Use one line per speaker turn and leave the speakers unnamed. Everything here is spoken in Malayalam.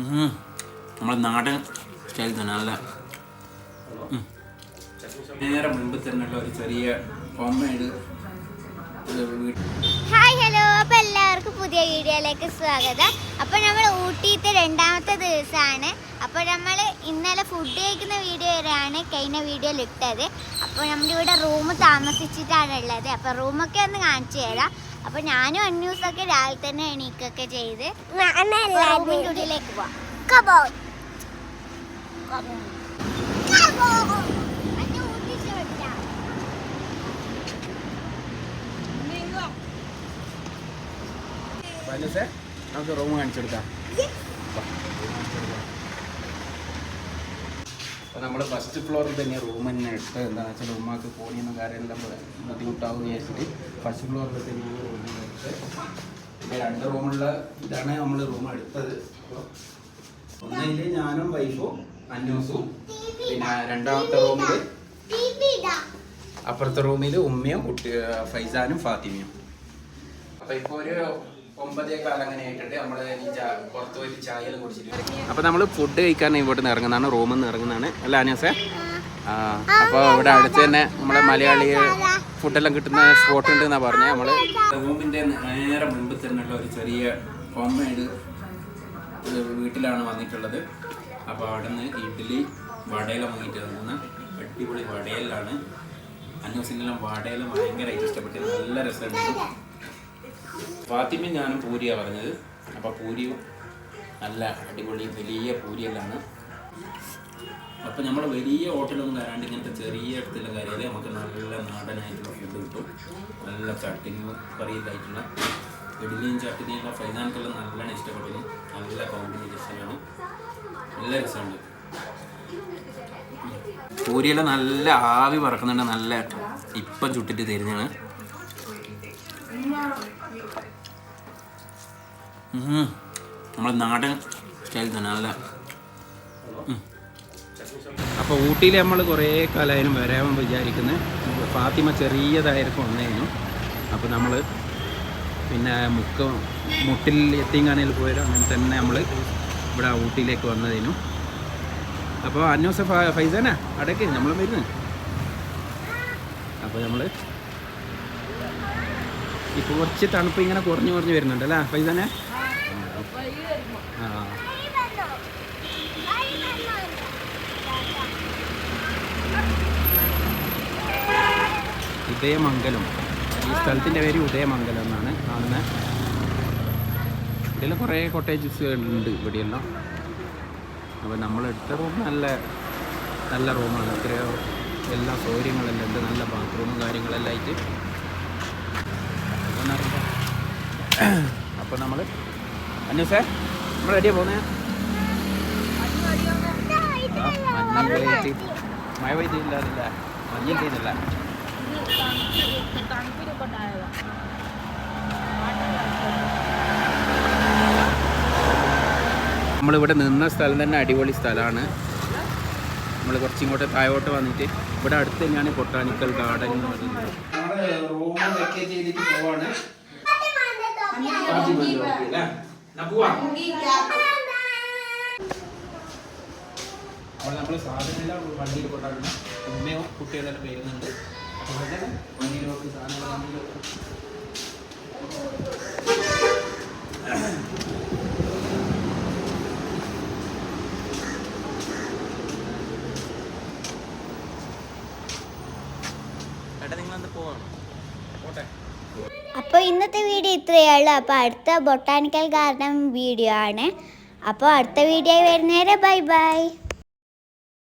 ഉം. നമ്മളെ നാടൻ സ്റ്റൈൽ തന്നെ നല്ല. നേരെ മുൻപ് തന്നെയുള്ള ഒരു ചെറിയ ഹോംമെയ്ഡ്
ഹായ് ഹലോ അപ്പൊ എല്ലാവർക്കും പുതിയ വീഡിയോയിലേക്ക് സ്വാഗതം. അപ്പോൾ നമ്മൾ ഊട്ടിയിലത്തെ രണ്ടാമത്തെ ദിവസമാണ്. അപ്പോൾ നമ്മൾ ഇന്നലെ ഫുഡ് കഴിക്കുന്ന വീഡിയോ വരെയാണ് കഴിഞ്ഞ വീഡിയോയിൽ ഇട്ടത്. അപ്പോൾ ഇവിടെ റൂം താമസിച്ചിട്ടാണ് ഉള്ളത്. അപ്പൊ റൂമൊക്കെ ഒന്ന് കാണിച്ചു തരാം. അപ്പൊ ഞാനും അന്യൂസൊക്കെ രാവിലെ തന്നെ എണീക്കൊക്കെ ചെയ്ത് ഉള്ളിലേക്ക് പോവാം.
നമുക്ക് റൂം കാണിച്ചെടുക്കാം. അപ്പോൾ നമ്മൾ ഫസ്റ്റ് ഫ്ലോറിൽ തന്നെ റൂം തന്നെ എടുത്ത് എന്താണെന്ന് വെച്ചാൽ ഉമ്മാക്ക് ഫോണിന്ന് കാര്യമെല്ലാം ബുദ്ധിമുട്ടാവും വിചാരിച്ചിട്ട് ഫസ്റ്റ് ഫ്ലോറിൽ തന്നെ റൂം എടുത്ത് പിന്നെ രണ്ട് റൂമുള്ള ഇതാണ് നമ്മൾ റൂം എടുത്തത്. ഒന്നിൽ ഞാനും വൈഫും അന്യൂസും പിന്നെ രണ്ടാമത്തെ റൂമിൽ അപ്പുറത്തെ റൂമിൽ ഉമ്മയും കുട്ടി ഫൈസാനും ഫാത്തിമയും. അപ്പോൾ ഇപ്പോൾ ഒരു ഒമ്പതേ ആയിട്ടുണ്ട്. നമ്മൾ ഈ ചാ- പുറത്ത് പോയിട്ട് ചായ എല്ലാം കുടിച്ചിട്ട് അപ്പൊ നമ്മൾ ഫുഡ് കഴിക്കാൻ ഇവിടെ നിന്ന് ഇറങ്ങുന്നതാണ്. റൂമിൽ നിന്ന് ഇറങ്ങുന്നതാണ്. അല്ല അനൂസേ? അപ്പൊ അപ്പോൾ ഇവിടെ അടുത്ത് തന്നെ നമ്മളെ മലയാളി ഫുഡെല്ലാം കിട്ടുന്ന സ്പോട്ട് ഉണ്ട് എന്നാ പറഞ്ഞത് നമ്മൾ. റൂമിന്റെ നേരെ മുമ്പ് തന്നെയുള്ള ഒരു ചെറിയ ഹോം മെയ്ഡ് വീട്ടിലാണ് വന്നിട്ടുള്ളത്. അപ്പോൾ അവിടെ നിന്ന് ഇഡ്ഡലി വടയില വാങ്ങിയിട്ട് വന്നിരുന്ന അടിപൊളി വടയിലാണ് അന്വേഷണെല്ലാം വടയില ഭയങ്കരമായിട്ട് ഇഷ്ടപ്പെട്ടത് നല്ല രസമുണ്ട് ഫാത്തിമയും ഞാനും പൂരിയാണ് പറഞ്ഞത്. അപ്പോൾ പൂരി നല്ല അടിപൊളി വലിയ പൂരിയെല്ലാം അപ്പോൾ നമ്മൾ വലിയ ഹോട്ടലൊന്നും കയറാണ്ട് ഇങ്ങനത്തെ ചെറിയ ഇടത്തുള്ള കയറിയാൽ നമുക്ക് നല്ല നാടനായിട്ടുള്ള ഫുഡ് കിട്ടും. നല്ല ചട്ടിനി കറിയിലായിട്ടുള്ള ഇഡ്ഡലിയും ചട്ടിനിയും ഫൈനാൻക്കെല്ലാം നല്ലോണം ഇഷ്ടപ്പെട്ടു. നല്ല കോമ്പിനേഷനാണ് നല്ല രസമുണ്ട് പൂരിയെല്ലാം നല്ല ആവി പറക്കുന്നുണ്ട് നല്ല ഇപ്പം ചുട്ടിട്ട് തരുന്നതാണ്. നമ്മളെ നാടൻ സ്റ്റൈൽ തന്നെ നല്ല. അപ്പോൾ ഊട്ടിയിൽ നമ്മൾ കുറേ കാലമായാലും വരാൻ വിചാരിക്കുന്നത് ഫാത്തിമ ചെറിയതായിരിക്കും വന്നേനു. അപ്പോൾ നമ്മൾ പിന്നെ മുക്ക മുട്ടിൽ എത്തിങ്ങാനയിൽ പോയാലും അങ്ങനെ തന്നെ നമ്മൾ ഇവിടെ ഊട്ടിയിലേക്ക് വന്നതിനും. അപ്പോൾ അന്വേഷ ഫൈസാനാ അടയ്ക്ക് നമ്മൾ വരുന്നത് അപ്പോൾ നമ്മൾ ഇപ്പോൾ കുറച്ച് തണുപ്പ് ഇങ്ങനെ കുറഞ്ഞു കുറഞ്ഞു വരുന്നുണ്ട് അല്ലേ? ഫൈസാനെ? ആ. ഉദയമംഗലം. ഈ സ്ഥലത്തിന്റെ പേര് ഉദയമംഗലം എന്നാണ് കാണുന്നത് ഇതിൽ കുറേ കോട്ടേജസ് ഉണ്ട് ഇവിടെയെല്ലാം അപ്പോൾ നമ്മളെടുത്ത റൂം നല്ല നല്ല റൂമാണ്. എത്രയോ എല്ലാ സൗകര്യങ്ങളെല്ലാം ഉണ്ട്. നല്ല ബാത്റൂമും കാര്യങ്ങളെല്ലാം ആയിട്ട്. അപ്പോൾ നമ്മൾ അന്വേഷേ നമ്മൾ റെഡിയാണ് പോകുന്നത് മഞ്ഞ് പെയ്ത് മഴ പെയ്തില്ല അതില്ല മഞ്ഞിൽ പെയ്തില്ല. നമ്മളിവിടെ നിന്ന സ്ഥലം തന്നെ അടിപൊളി സ്ഥലമാണ്. നമ്മൾ കുറച്ചിങ്ങോട്ട് താഴോട്ട് വന്നിട്ട് ഇവിടെ അടുത്ത് തന്നെയാണ് ബൊട്ടാനിക്കൽ ഗാർഡൻ എന്ന് പറയുന്നത്. റൂം വെക്കേറ്റ് ചെയ്തിട്ട് പോവാണ്. അപ്പോൾ നമ്മൾ സാധനമെല്ലാം വണ്ടിയിൽ കൊണ്ടാക്കണം ഉമ്മയോ കുട്ടികളെല്ലാം വരുന്നുണ്ട് അപ്പോൾ വണ്ടിയിലോട്ട് സാധനങ്ങൾ വണ്ടിയിലോട്ട്
അപ്പോൾ ഇന്നത്തെ വീഡിയോ ഇത്രയേ ഉള്ളൂ അപ്പോൾ അടുത്ത ബൊട്ടാനിക്കൽ ഗാർഡൻ വീഡിയോ ആണ്. അപ്പോൾ അടുത്ത വീഡിയോ വരുന്നേരെ ബൈ ബൈ.